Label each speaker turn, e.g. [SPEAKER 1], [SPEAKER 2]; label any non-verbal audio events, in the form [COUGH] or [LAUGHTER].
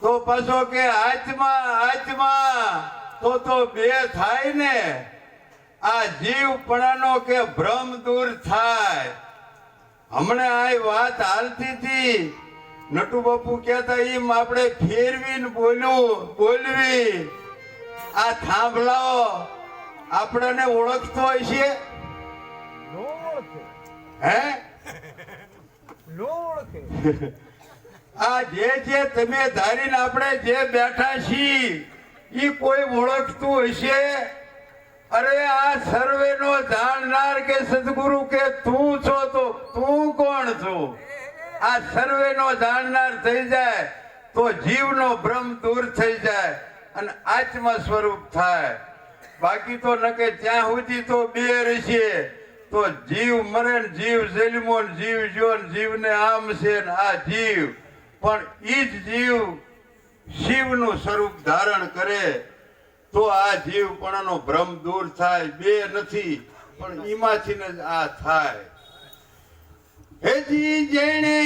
[SPEAKER 1] તો પાછો કે આત્મા આત્મા તો તો બે થાય ને. આ જીવપણાનો કે ભ્રમ દૂર થાય. હમણાં આ વાત હાલતી હતી. નટુ બાપુ કહેતા એમ આપણે ફેરવીને બોલવું બોલવી. આ થાંભલાઓ આપણને ઓળખતો હોય છે? હે? [LAUGHS]
[SPEAKER 2] ઓળખે [LAUGHS]
[SPEAKER 1] આ જે જે તમે ધારીને આપણે જે બેઠા છીએ એ કોઈ ઓળખતું હશે? અરે આ સર્વેનો જાણનાર કે સદગુરુ કે તું છો તો તું કોણ છો? આ સર્વેનો જાણનાર થઈ જાય તો જીવનો ભ્રમ દૂર થઈ જાય અને આત્મ સ્વરૂપ થાય. બાકી તો નકે ત્યાં સુધી તો બે રહેશે. તો જીવ મરે જીવ જન્મો જીવ જો ને આમ છે ને આ જીવ. પણ એ જ જીવ શિવનું સ્વરૂપ ધારણ કરે, તો આ જીવ જીવપણાનો ભ્રમ દૂર થાય, બે નથી, પણ ઈમાંથી જ આ થાય. હેજી જેણે